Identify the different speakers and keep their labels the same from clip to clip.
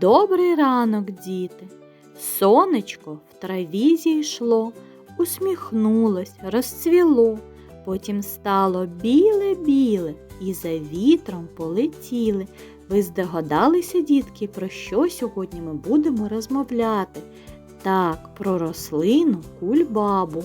Speaker 1: Добрий ранок, діти. Сонечко в траві зійшло, усміхнулось, розцвіло, потім стало біле-біле і за вітром полетіли. Ви здогадалися, дітки, про що сьогодні ми будемо розмовляти? Так, про рослину кульбабу.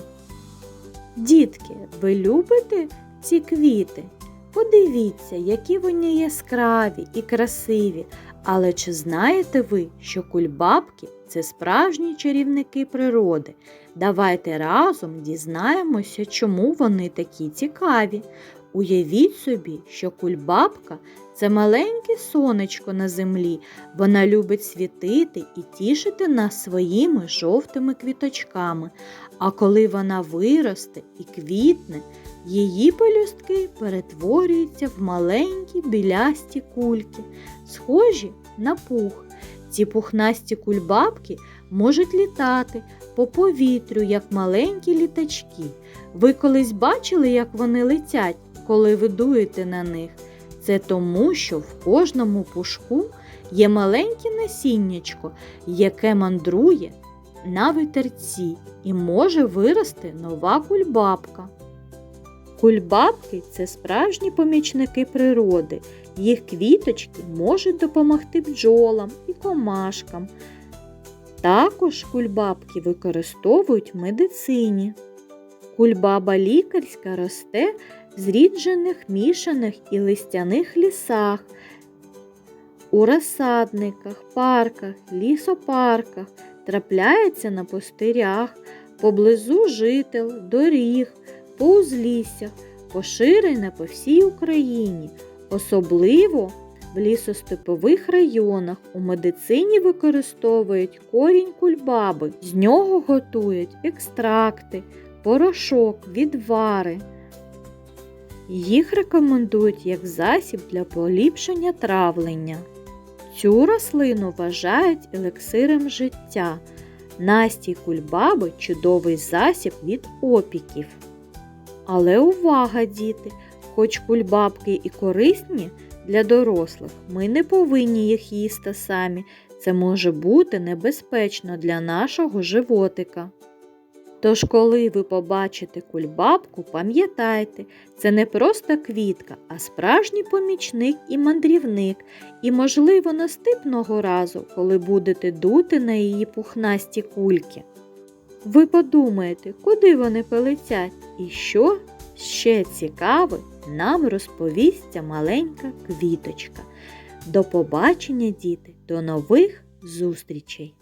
Speaker 1: Дітки, ви любите ці квіти? Подивіться, які вони яскраві і красиві. Але чи знаєте ви, що кульбабки це справжні чарівники природи? Давайте разом дізнаємося, чому вони такі цікаві. Уявіть собі, що кульбабка це маленьке сонечко на землі. Вона любить світити і тішити нас своїми жовтими квіточками. А коли вона виросте і квітне, її пелюстки перетворюються в маленькі білясті кульки, схожі на пух. Ці пухнасті кульбабки можуть літати по повітрю, як маленькі літачки. Ви колись бачили, як вони летять, коли ви дуєте на них? Це тому, що в кожному пушку є маленьке насіннячко, яке мандрує на вітерці і може вирости нова кульбабка. Кульбабки це справжні помічники природи. Їх квіточки можуть допомогти бджолам і комашкам. Також кульбабки використовують в медицині. Кульбаба лікарська росте в зріджених мішаних і листяних лісах, у розсадниках, парках, лісопарках, трапляється на пустирях, поблизу жител, доріг, по узліссях, поширена по всій Україні, особливо в лісостепових районах. У медицині використовують корінь кульбаби, з нього готують екстракти, порошок, відвари. Їх рекомендують як засіб для поліпшення травлення. Цю рослину вважають елексиром життя. Настій кульбаби чудовий засіб від опіків. Але увага, діти! Хоч кульбабки і корисні для дорослих, ми не повинні їх їсти самі. Це може бути небезпечно для нашого животика. Тож, коли ви побачите кульбабку, пам'ятайте, це не просто квітка, а справжній помічник і мандрівник, і, можливо, наступного разу, коли будете дути на її пухнасті кульки. Ви подумаєте, куди вони полетять і що ще цікаве нам розповість ця маленька квіточка. До побачення, діти, до нових зустрічей!